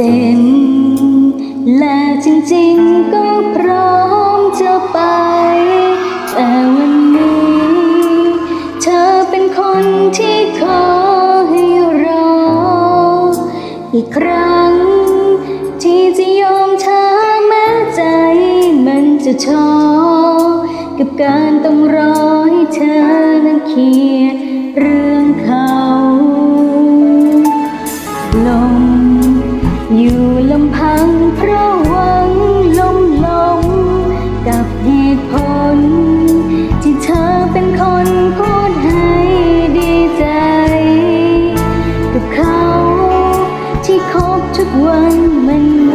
เจ็บและจริงๆก็พร้อมจะไป แต่วันนี้ เธอเป็นคนที่ขอให้รอ อีกครั้ง ที่จะยอมช้าแม้ใจมันจะชอกับการต้องรอ อยู่ลำพังเพราะหวังลมลมกับเหตุผลที่เธอเป็นคนพูดให้ดีใจ กับเขาที่คบทุกวันมัน